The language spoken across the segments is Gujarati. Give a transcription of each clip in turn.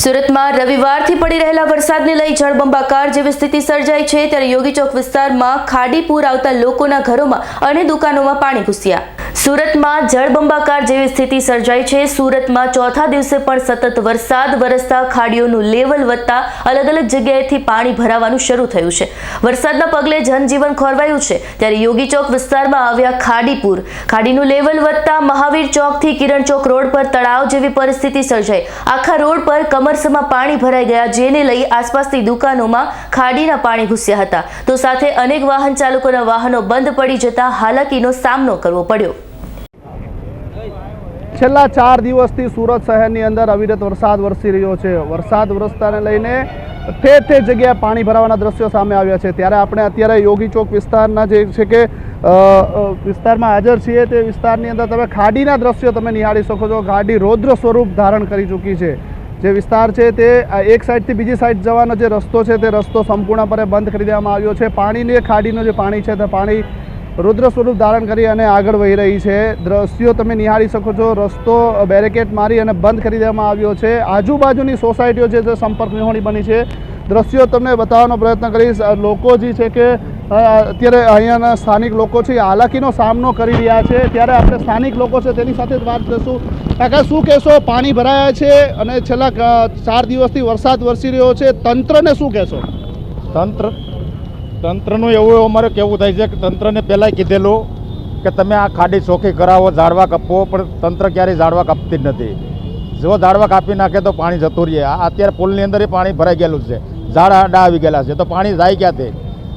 સુરતમાં રવિવારથી પડી રહેલા વરસાદને લઈ જળબંબાકાર જેવી સ્થિતિ સર્જાઈ છે, ત્યારે યોગી ચોક વિસ્તારમાં ખાડી પૂર આવતા લોકોના ઘરોમાં અને દુકાનોમાં પાણી ઘૂસ્યા. સુરતમાં જળબંબાકાર જેવી સ્થિતિ સર્જાઈ છે. સુરતમાં ચોથા દિવસે પણ સતત વરસાદ વરસતા ખાડીઓનું લેવલ વધતા અલગ અલગ જગ્યાએથી પાણી ભરાવાનું શરૂ થયું છે. વરસાદના પગલે જનજીવન ખોરવાયું છે, ત્યારે યોગી ચોક વિસ્તારમાં આવ્યા ખાડીપુર ખાડીનું લેવલ વધતા મહાવીર ચોકથી કિરણ ચોક રોડ પર તળાવ જેવી પરિસ્થિતિ સર્જાઈ. આખા રોડ પર કમરસમાં પાણી ભરાઈ ગયા. જેને લઈ આસપાસની દુકાનોમાં ખાડીના પાણી ઘૂસ્યા હતા. તો સાથે અનેક વાહન ચાલકોના વાહનો બંધ પડી જતા હાલાકીનો સામનો કરવો પડ્યો. છેલ્લા ચાર દિવસથી સુરત શહેરની અંદર અવિરત વરસાદ વરસી રહ્યો છે. વરસાદ વરસતાને લઈને ઠેર ઠેર જગ્યાએ પાણી ભરાવાના દ્રશ્યો સામે આવ્યા છે. ત્યારે આપણે અત્યારે યોગી ચોક વિસ્તારના જે છે કે વિસ્તારમાં હાજર છીએ તે વિસ્તારની અંદર તમે ખાડીના દ્રશ્યો તમે નિહાળી શકો છો. ખાડી રૌદ્ર સ્વરૂપ ધારણ કરી ચૂકી છે. જે વિસ્તાર છે તે એક સાઈડથી બીજી સાઈડ જવાનો જે રસ્તો છે તે રસ્તો સંપૂર્ણપણે બંધ કરી દેવામાં આવ્યો છે. પાણીની ખાડીનું જે પાણી છે તે પાણી રુદ્ર સ્વરૂપ ધારણ કરી અને આગળ વહી રહી છે. દ્રશ્યો તમે નિહાળી શકો છો. રસ્તો બેરેકેટ મારી અને બંધ કરી દેવામાં આવ્યો છે. આજુબાજુની સોસાયટીઓ છે જે સંપર્ક વિહોણી બની છે. દ્રશ્યો તમને બતાવવાનો પ્રયત્ન કરીશ. લોકો જે છે કે અત્યારે અહીંયાના સ્થાનિક લોકો છે હાલાકીનો સામનો કરી રહ્યા છે. ત્યારે આપણે સ્થાનિક લોકો છે, તેની સાથે જ વાત કરીશું. કાકા, શું કહેશો? પાણી ભરાયા છે અને છેલ્લા ચાર દિવસથી વરસાદ વરસી રહ્યો છે. તંત્રને શું કહેશો? તંત્ર? તંત્રનું એવું અમારે કેવું થાય છે કે તંત્રને પહેલાંય કીધેલું કે તમે આ ખાડી ચોખ્ખી કરાવો, ઝાડવા કાપવો પણ તંત્ર ક્યારેય ઝાડવા કાપતી જ નથી. જો ઝાડવા કાપી નાખે તો પાણી જતું રહે. અત્યારે પુલની અંદર પાણી ભરાઈ ગયેલું છે. ઝાડ આડા આવી ગયેલા છે. તો પાણી જાય ક્યાંથી?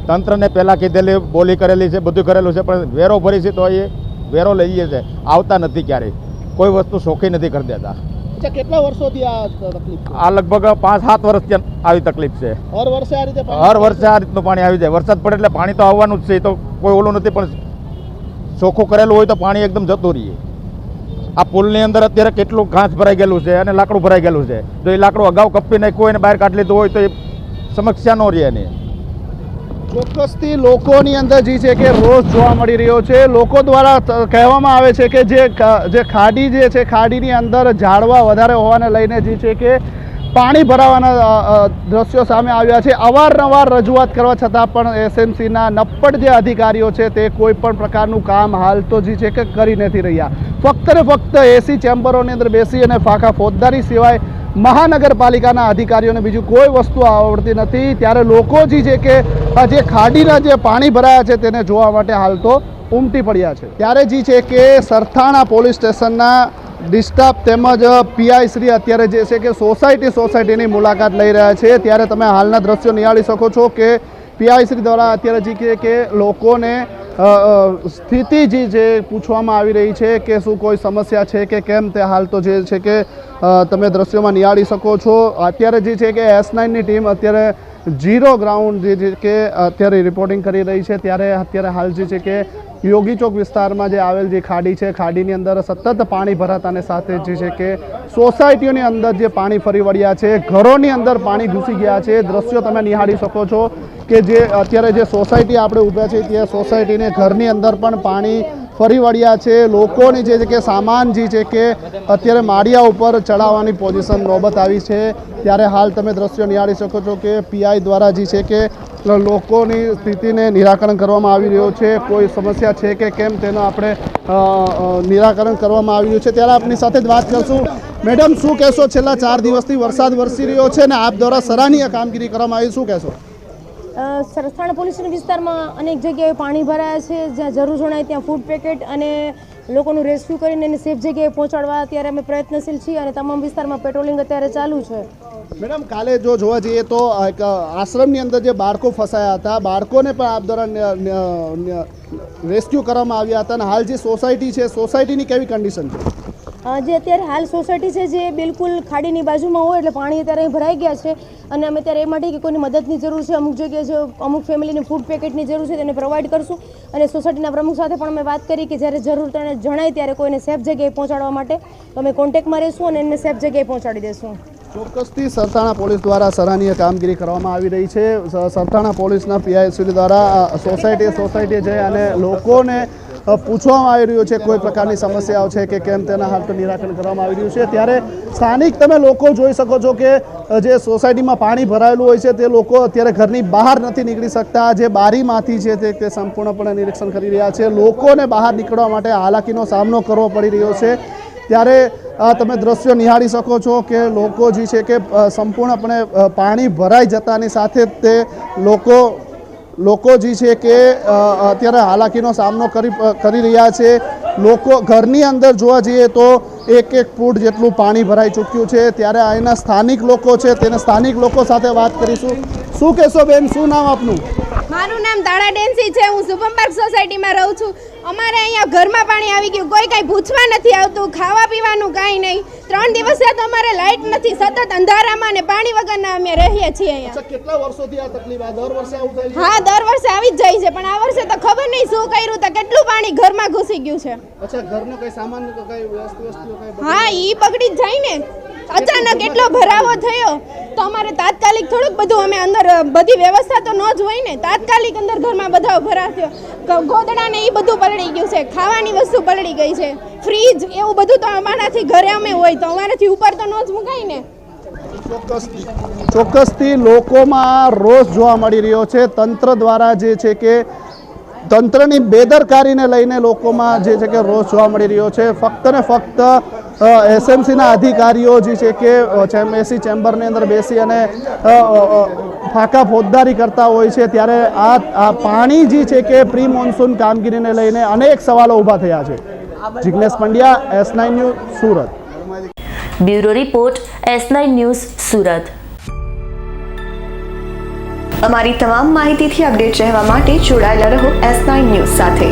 તંત્રને પહેલાં કીધેલી બોલી કરેલી છે બધું કરેલું છે પણ વેરો ભરી છે તો એ વેરો લઈએ છે. આવતા નથી ક્યારેય. કોઈ વસ્તુ શોખી નથી કરી દેતા. અચ્છા કેટલા વર્ષોથી આ તકલીફ આ લગભગ પાંચ સાત વર્ષથી આવી તકલીફ છે. હર વર્ષે આ રીતે હર વર્ષે આ રીતનું પાણી આવી જાય. વરસાદ પડે એટલે પાણી તો આવવાનું જ છે એ તો કોઈ ઓલું નથી પણ ચોખ્ખું કરેલું હોય તો પાણી એકદમ જતું રહીએ. આ પુલની અંદર અત્યારે કેટલું ઘાસ ભરાઈ ગયેલું છે અને લાકડું ભરાઈ ગયેલું છે. જો એ લાકડું અગાઉ કપી નાખ્યું હોય ને બહાર કાઢી લીધું હોય તો એ સમસ્યા ન રહે એની. ચોક્કસથી લોકોની અંદર જે છે કે રોષ જોવા મળી રહ્યો છે. લોકો દ્વારા કહેવામાં આવે છે કે જે ખાડી જે છે, ખાડીની અંદર ઝાડવા વધારે હોવાને લઈને જે છે કે પાણી ભરાવાના દ્રશ્યો સામે આવ્યા છે. અવારનવાર રજૂઆત કરવા છતાં પણ એસએમસીના નપ્પડ જે અધિકારીઓ છે તે કોઈ પણ પ્રકારનું કામ હાલ તો જે છે કે કરી નથી રહ્યા. ફક્ત ને ફક્ત એસી ચેમ્બરોની અંદર બેસી અને ફાંકા ફોજદારી સિવાય મહાનગરપાલિકાના અધિકારીઓને બીજું કોઈ વસ્તુ આવડતી નથી. ત્યારે લોકો જે છે કે જે ખાડીના જે પાણી ભરાયા છે તેને જોવા માટે હાલ તો ઉમટી પડ્યા છે. ત્યારે જે છે કે સરથાણા પોલીસ સ્ટેશનના ડિસ્ટાફ તેમજ પીઆઈ શ્રી અત્યારે જે છે કે સોસાયટી સોસાયટીની મુલાકાત લઈ રહ્યા છે. ત્યારે તમે હાલના દ્રશ્યો નિહાળી શકો છો કે પીઆઈ શ્રી દ્વારા અત્યારે જે કે લોકોને સ્થિતિ જે છે પૂછવામાં આવી રહી છે કે શું કોઈ સમસ્યા છે કે કેમ તે હાલ તો જે છે કે તમે દ્રશ્યોમાં નિહાળી શકો છો. અત્યારે જે છે કે એસ નાઇનની ટીમ અત્યારે ઝીરો ગ્રાઉન્ડ જે કે અત્યારે રિપોર્ટિંગ કરી રહી છે. ત્યારે અત્યારે હાલ જે છે કે યોગી ચોક વિસ્તારમાં જે આવેલ જે ખાડી છે, ખાડીની અંદર સતત પાણી ભરાતાને સાથે જે છે કે સોસાયટીઓની અંદર જે પાણી ફરી વળ્યા છે, ઘરોની અંદર પાણી ઘૂસી ગયા છે. દ્રશ્યો તમે નિહાળી શકો છો. કે જે અત્યારે જે સોસાયટી આપણે ઊભા છે ત્યાં સોસાયટીને ઘરની અંદર પણ પાણી ફરી વળ્યા છે. લોકોની જે છે કે સામાન જે છે કે અત્યારે માળિયા ઉપર ચડાવવાની પોઝિશન નોબત આવી છે. ત્યારે હાલ તમે દ્રશ્યો નિહાળી શકો છો કે પીઆઈ દ્વારા જે છે કે લોકોની સ્થિતિને નિરાકરણ કરવામાં આવી રહ્યો છે. કોઈ સમસ્યા છે કે કેમ તેનો આપણે નિરાકરણ કરવામાં આવી રહ્યું છે. ત્યારે આપની સાથે જ વાત કરશું. મેડમ, શું કહેશો? છેલ્લા ચાર દિવસથી વરસાદ વરસી રહ્યો છે ને આપ દ્વારા સરાહનીય કામગીરી કરવામાં આવી. શું કહેશો? સરથાણા પોલીસ વિસ્તારમાં અનેક જગ્યાએ પાણી ભરાયા છે. જ્યાં જરૂર જણાય ત્યાં ફૂડ પેકેટ અને લોકોનું રેસ્ક્યુ કરીને એને સેફ જગ્યાએ પહોંચાડવા અત્યારે અમે પ્રયત્નશીલ છીએ અને તમામ વિસ્તારમાં પેટ્રોલિંગ અત્યારે ચાલુ છે. મેડમ, કાલે જો જોવા જઈએ તો એક આશ્રમની અંદર જે બાળકો ફસાયા હતા, બાળકોને પણ આપ દ્વારા રેસ્ક્યુ કરવામાં આવ્યા હતા અને હાલ જે સોસાયટી છે સોસાયટીની કેવી કન્ડિશન છે? જે અત્યારે હાલ સોસાયટી છે જે બિલકુલ ખાડીની બાજુમાં હોય એટલે પાણી અત્યારે અહીં ભરાઈ ગયા છે અને અમે ત્યારે એ માટે કે કોઈની મદદની જરૂર છે, અમુક જગ્યાએ જે અમુક ફેમિલીને ફૂડ પેકેટની જરૂર છે તેને પ્રોવાઈડ કરશું. અને સોસાયટીના પ્રમુખ સાથે પણ અમે વાત કરી કે જ્યારે જરૂર તેને જણાય ત્યારે કોઈને સેફ જગ્યાએ પહોંચાડવા માટે તો અમે કોન્ટેક્ટમાં રહીશું અને એને સેફ જગ્યાએ પહોંચાડી દઈશું ચોક્કસથી સરથાણા પોલીસ દ્વારા સરાહનીય કામગીરી કરવામાં આવી રહી છે. સરથાણા પોલીસના પીઆઈસી દ્વારા સોસાયટી સોસાયટી છે અને લોકોને પૂછવામાં આવી રહ્યું છે, કોઈ પ્રકારની સમસ્યાઓ છે કે કેમ તેના હાલ નિરાકરણ કરવામાં આવી રહ્યું છે. ત્યારે સ્થાનિક તમે લોકો જોઈ શકો છો કે જે સોસાયટીમાં પાણી ભરાયેલું હોય છે, તે લોકો અત્યારે ઘરની બહાર નથી નીકળી શકતા. જે બારીમાંથી છે તે તે સંપૂર્ણપણે નિરીક્ષણ કરી રહ્યા છે. લોકોને બહાર નીકળવા માટે હાલાકીનો સામનો કરવો પડી રહ્યો છે. ત્યારે તમે દ્રશ્યો નિહાળી શકો છો કે લોકો જે છે કે સંપૂર્ણપણે પાણી ભરાઈ જતાની સાથે તે લોકો લોકો જે છે કે અત્યારે હાલાકીનો સામનો કરી કરી રહ્યા છે. લોકો ઘરની અંદર જોવા જઈએ તો એક એક ફૂટ જેટલું પાણી ભરાઈ ચૂક્યું છે. ત્યારે અહીંના સ્થાનિક લોકો છે, તેને સ્થાનિક લોકો સાથે વાત કરીશું. શું કહેશો બેન, શું નામ આપનું? મારું નામ તાળા ડેન્સી છે હું શુભમ પાર્ક સોસાયટીમાં રહું છું. અમારે અહીંયા ઘરમાં પાણી આવી ગયું કોઈ કાંઈ પૂછવા નથી આવતું ખાવા પીવાનું કાંઈ નહીં. ત્રણ દિવસ તો અમારે લાઇટ નથી સતત અંધારામાં ને પાણી વગરના અમે રહીએ છીએ અહીંયા. કેટલા વર્ષોથી આ તકલીફ આ દર વર્ષે આવું થાય હા દર વર્ષે આવી જ જાય છે પણ આ વર્ષે તો ખબર નહીં શું કર્યું તો કેટલું પાણી ઘરમાં ઘૂસી ગયું છે. અચ્છા ઘરનો કઈ સામાન કઈ વસ્તુ વસ્તુ કઈ હા ઈ બગડી જ જાય ને. અચાનક એટલો ભરાવો થયો તો અમારે તાત્કાલિક થોડુંક બધું અમે અંદર બધી વ્યવસ્થા તો ન જ હોય ને, તાત્કાલિક અંદર ઘરમાં બધા ભરા થયો ગ- ગોદડા ને એ બધું પલળી ગયું છે, ખાવાની વસ્તુ પલળી ગઈ છે. ફ્રીજ, એવું બધું તો અમારાથી ઘરે અમે હોય તો અમારાથી ઉપર તો ન જ મુકાય ને. ચોક્કસથી લોકોમાં રોષ જોવા મળી રહ્યો છે. તંત્ર દ્વારા જે છે કે, તંત્રની બેદરકારીને લઈને લોકોમાં જે છે કે રોષ જોવા મળી રહ્યો છે. ફક્ત ને ફક્ત એસએમસીના અધિકારીઓ જે છે કે એસી ચેમ્બરની અંદર બેસી અને ફાકા ફોજદારી કરતા હોય છે, ત્યારે આ પાણી જે છે કે પ્રી મોન્સૂન કામગીરીને લઈને અનેક સવાલો ઊભા થયા છે. Jignesh Pandya, S nine news, Surat. Bureau report, S nine news, Surat. અમારી તમામ માહિતીથી અપડેટ રહેવા માટે જોડાયેલા રહો એસ નાઇન ન્યૂઝ સાથે.